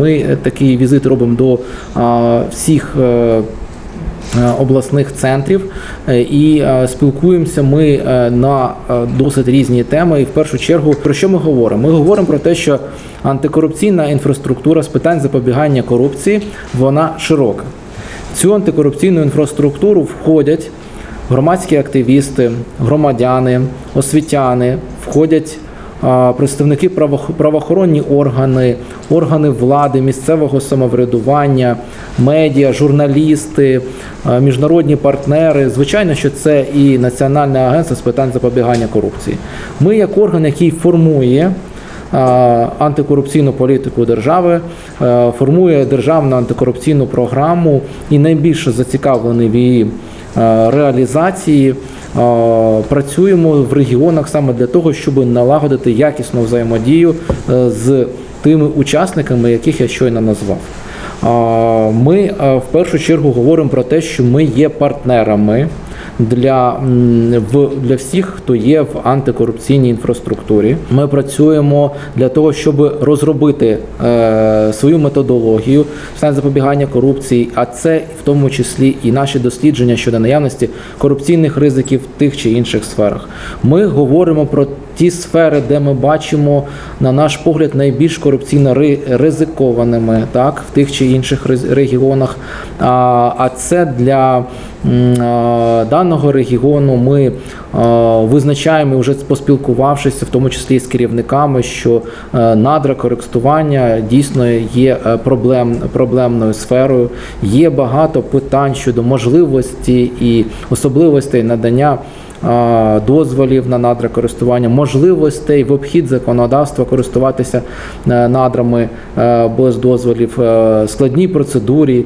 Ми такий візит робимо до всіх. е, е, обласних центрів е, і е, спілкуємося ми е, на е, досить різні теми. І в першу чергу про що ми говоримо? Ми говоримо про те, що антикорупційна інфраструктура з питань запобігання корупції вона широка. Цю антикорупційну інфраструктуру входять громадські активісти, громадяни, освітяни, входять представники правоохоронні органи, органи влади, місцевого самоврядування, медіа, журналісти, міжнародні партнери. Звичайно, що це і Національне агентство з питань запобігання корупції. Ми, як орган, який формує антикорупційну політику держави, формує державну антикорупційну програму і найбільше зацікавлений в її реалізації. Працюємо в регіонах саме для того, щоб налагодити якісну взаємодію е, з тими учасниками, яких я щойно назвав. Ми е, в першу чергу говоримо про те, що ми є партнерами для, в, для всіх, хто є в антикорупційній інфраструктурі. Ми працюємо для того, щоб розробити е, свою методологію стан запобігання корупції, а це в тому числі і наші дослідження щодо наявності корупційних ризиків в тих чи інших сферах. Ми говоримо про ті сфери, де ми бачимо, на наш погляд, найбільш корупційно ризикованими, так, в тих чи інших регіонах. А, це для даного регіону ми визначаємо вже поспілкувавшись, в тому числі з керівниками, що е, надра користування дійсно є е, проблем, проблемною сферою. Є багато питань щодо можливості і особливостей надання дозволів на надрокористування, можливостей в обхід законодавства користуватися е, надрами е, без дозволів, е, складні процедурі.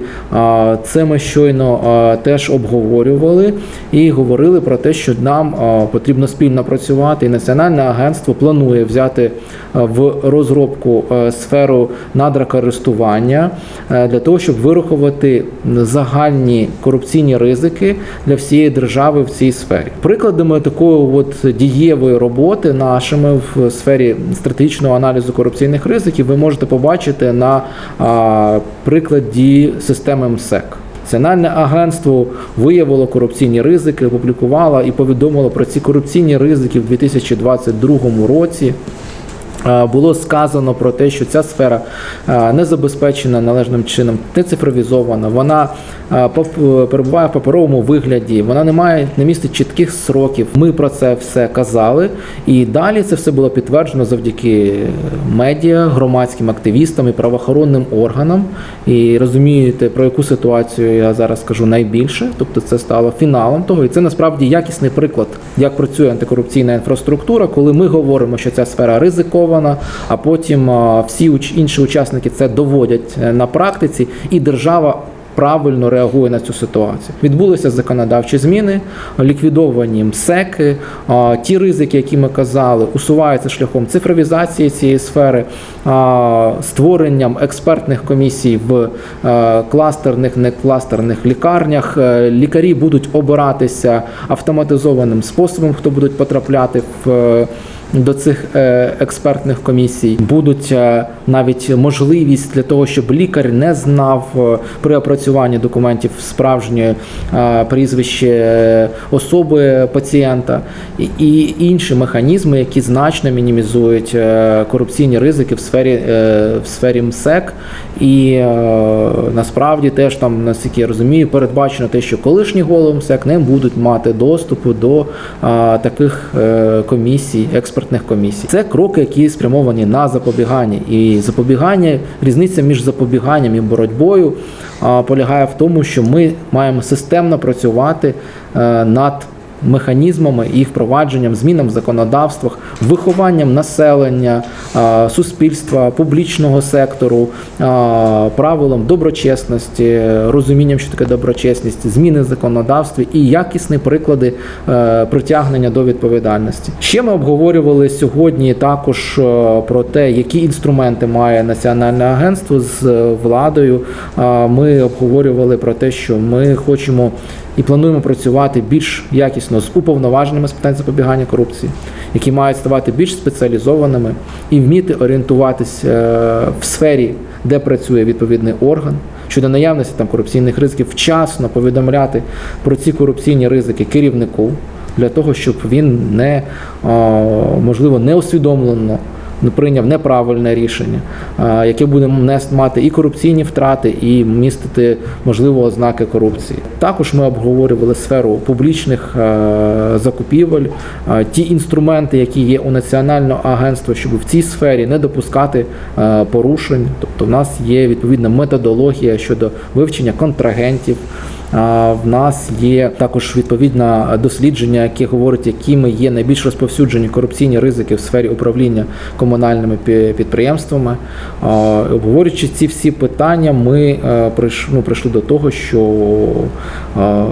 Це ми щойно теж обговорювали і говорили про те, що нам потрібно спільно працювати. І Національне агентство планує взяти в розробку сферу надрокористування е, для того, щоб вирахувати загальні корупційні ризики для всієї держави в цій сфері. Прикладами такої от дієвої роботи нашими в сфері стратегічного аналізу корупційних ризиків ви можете побачити на прикладі системи МСЕК. Національне агентство виявило корупційні ризики, опублікувало і повідомило про ці корупційні ризики в 2022 році. Було сказано про те, що ця сфера не забезпечена належним чином, не цифровізована. Вона перебуває в паперовому вигляді, вона не має не містить чітких сроків. Ми про це все казали, і далі це все було підтверджено завдяки медіа, громадським активістам і правоохоронним органам. І розумієте, про яку ситуацію я зараз скажу найбільше. Тобто, це стало фіналом того, і це насправді якісний приклад, як працює антикорупційна інфраструктура, коли ми говоримо, що ця сфера ризикована, а потім всі інші учасники це доводять е, на практиці, і держава. Правильно реагує на цю ситуацію. Відбулися законодавчі зміни, ліквідовані МСЕКи, ті ризики, які ми казали, усуваються шляхом цифровізації цієї сфери, створенням експертних комісій в е, кластерних, некластерних лікарнях. Е, Лікарі будуть обиратися автоматизованим способом, хто будуть потрапляти в. До цих е, експертних комісій будуть е, навіть можливість для того, щоб лікар не знав е, при опрацюванні документів справжнє прізвище особи пацієнта і, інші механізми, які значно мінімізують корупційні ризики в сфері в сфері МСЕК. І е, насправді теж там, наскільки я розумію, передбачено те, що колишні голови МСЕК не будуть мати доступу до е, таких е, комісій, експертних комісій. Це кроки, які спрямовані на запобігання. І запобігання, різниця між запобіганням і боротьбою е, полягає в тому, що ми маємо системно працювати е, над механізмами і їх впровадженням, змінам в законодавствах, вихованням населення, суспільства, публічного сектору, а, правилам доброчесності, розумінням, що таке доброчесність, зміни в законодавстві і якісні приклади е, притягнення до відповідальності. Ще ми обговорювали сьогодні також е, про те, які інструменти має національне агентство з е, владою. Ми обговорювали про те, що ми хочемо і плануємо працювати більш якісно з уповноваженими з питань запобігання корупції, які мають ставати більш спеціалізованими і вміти орієнтуватись е, в сфері де працює відповідний орган, щодо наявності там корупційних ризиків, вчасно повідомляти про ці корупційні ризики керівнику для того, щоб він не можливо не усвідомлено не прийняв неправильне рішення, яке буде мати і корупційні втрати, і містити можливо ознаки корупції. Також ми обговорювали сферу публічних е, закупівель, е, ті інструменти, які є у національного агентства, щоб в цій сфері не допускати е, порушень. Тобто, в нас є відповідна методологія щодо вивчення контрагентів. В нас є також відповідне дослідження, яке говорить, якими є найбільш розповсюджені корупційні ризики в сфері управління комунальними підприємствами. Обговорюючи ці всі питання, ми е, ну, прийшли до того, що е,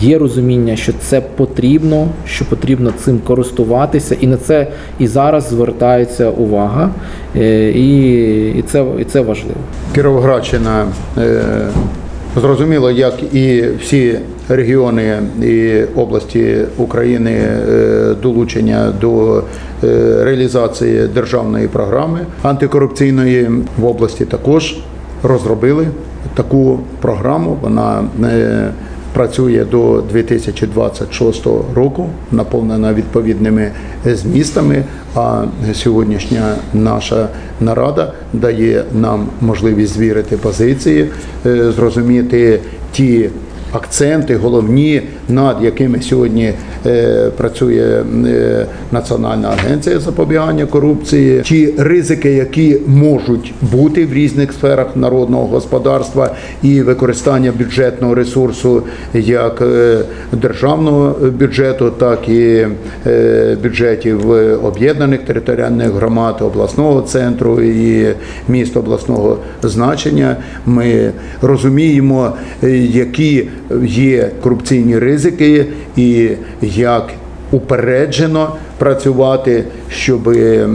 є розуміння, що це потрібно, що потрібно цим користуватися, і на це і зараз звертається увага, Е, і, і, це, і це важливо. Кіровоградщина зрозуміло, як і всі регіони і області України е, долучення до е, реалізації державної програми антикорупційної в області також розробили таку програму. Вона е, працює до 2026 року, наповнена відповідними змістами. А сьогоднішня наша нарада дає нам можливість звірити позиції, е, зрозуміти ті акценти головні, над якими сьогодні е, працює е, Національна агенція запобігання корупції, ті ризики, які можуть бути в різних сферах народного господарства і використання бюджетного ресурсу як е, державного бюджету, так і бюджетів об'єднаних територіальних громад, обласного центру і міст обласного значення. Ми розуміємо, які є корупційні ризики і як упереджено працювати, щоб е,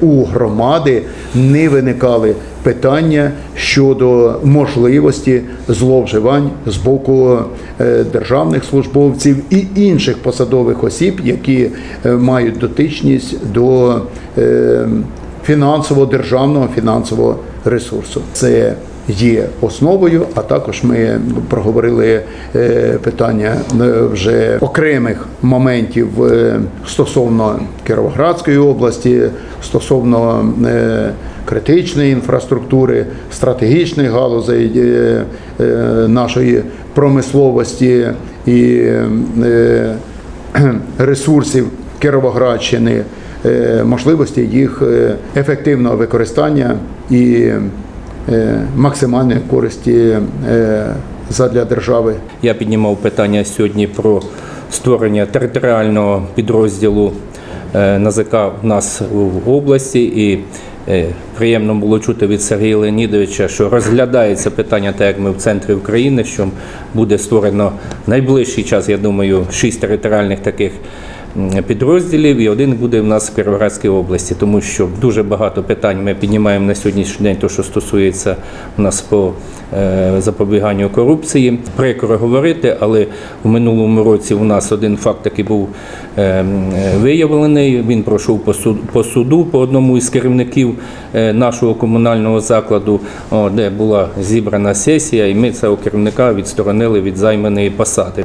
у громади не виникали питання щодо можливості зловживань з боку е, державних службовців і інших посадових осіб, які е, мають дотичність до фінансово державного фінансового ресурсу. Це є основою, а також ми проговорили е, питання е, вже окремих моментів е, стосовно Кіровоградської області, стосовно критичної інфраструктури, стратегічних галузей нашої промисловості і ресурсів Кіровоградщини, можливості їх ефективного використання і максимальної користі е, задля держави. Я піднімав питання сьогодні про створення територіального підрозділу е, НАЗК в нас в області. І е, приємно було чути від Сергія Леонідовича, що розглядається питання, так як ми в центрі України, що буде створено найближчий час, я думаю, шість територіальних таких. Підрозділів і один буде в нас в Кіровоградській області, тому що дуже багато питань ми піднімаємо на сьогоднішній день, то що стосується у нас по е, запобіганню корупції. Прикро говорити, але в минулому році у нас один факт такий був е, е, виявлений. Він пройшов по суду по одному із керівників нашого комунального закладу, де була зібрана сесія, і ми цього керівника відсторонили від займаної посади.